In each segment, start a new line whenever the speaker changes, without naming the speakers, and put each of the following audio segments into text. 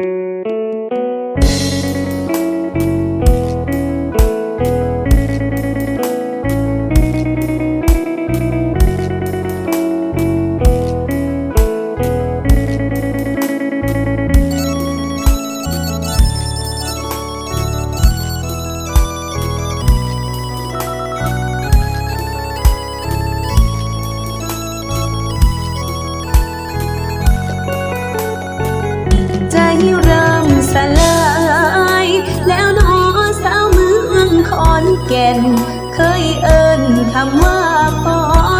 ใเคยเอิ้นคำว่าขอ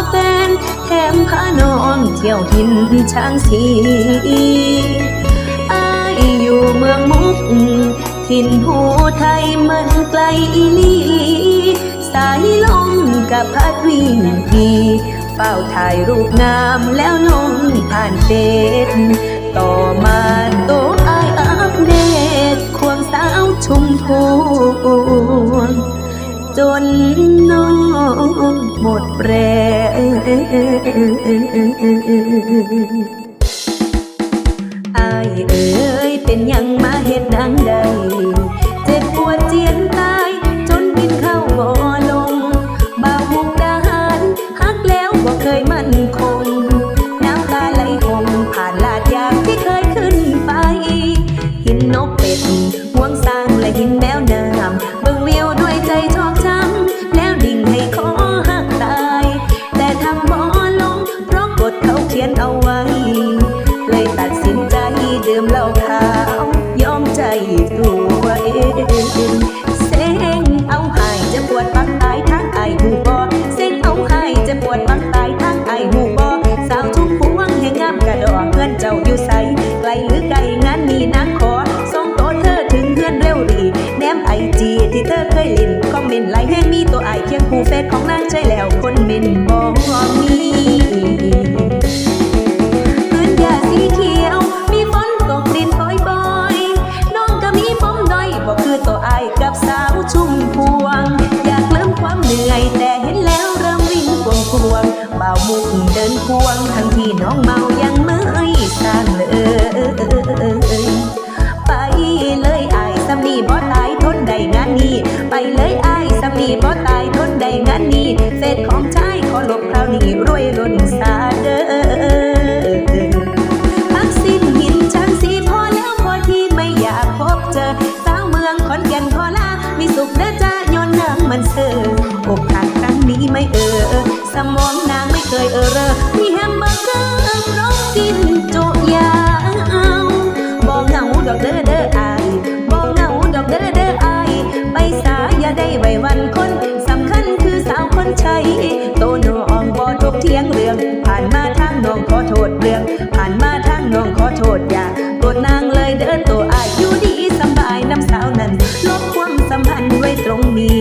แฟนแถมพาน้องเที่ยวทินช้างสีอายอยู่เมืองมุกถิ่นผู้ไทยมันไกลอีลีสายลมกับพัดวิ่งพีเฝ้าถ่ายรูปงามแล้วลงผ่านเฟซต่อมาโต จนน้องหมดแรงอายเอ๋ยเป็นยังมาเห็ดดังใด ขียนเลยตัดสินใจดื่มเหล้าขาวยอมใจตัวเองเซ็งเอาหายจะปวดปักตายทั้งไอหูบอเซ็งเอาหายจะปวดปักตายทั้งไอหูบอสาวทุ่งพวงแห่งงามกระดอกเพื่อนเจ้าอยู่ใสไกลหรือไกลงานนี้นักขอส่งโตเธอถึงเพื่อนเร็วดีแนมไอจีที่เธอเคยล่นคอมเมนต์ไลค์แห้งมีตัวไอเคียงคู่เฟซของนางใช่แล้ว บ่ตายทนได้งานนี้เฟซของชายขอลบคราวนี้รวยล้นสาเด้อพักสิ้นหินช้างสีพอแล้วพอที่ไม่อยากพบเจอ สาวเมืองขอนแก่นขอลา มีสุขเด้อจ้าย้อนนางมันเซออกหักครั้งนี้ไม่เออ สมองนางไม่เคยเออเรอมีแฮมเบอร์เกอร์ร้อง งเรื่อง ผ่านมาทางน้องขอโทษเรื่อง ผ่านมาทางน้องขอโทษอย่าโกรธนางเลยเดินตัวอายุดีสบายน้ำสาวนั้นลบความสัมพันธ์ไว้ตรงนี้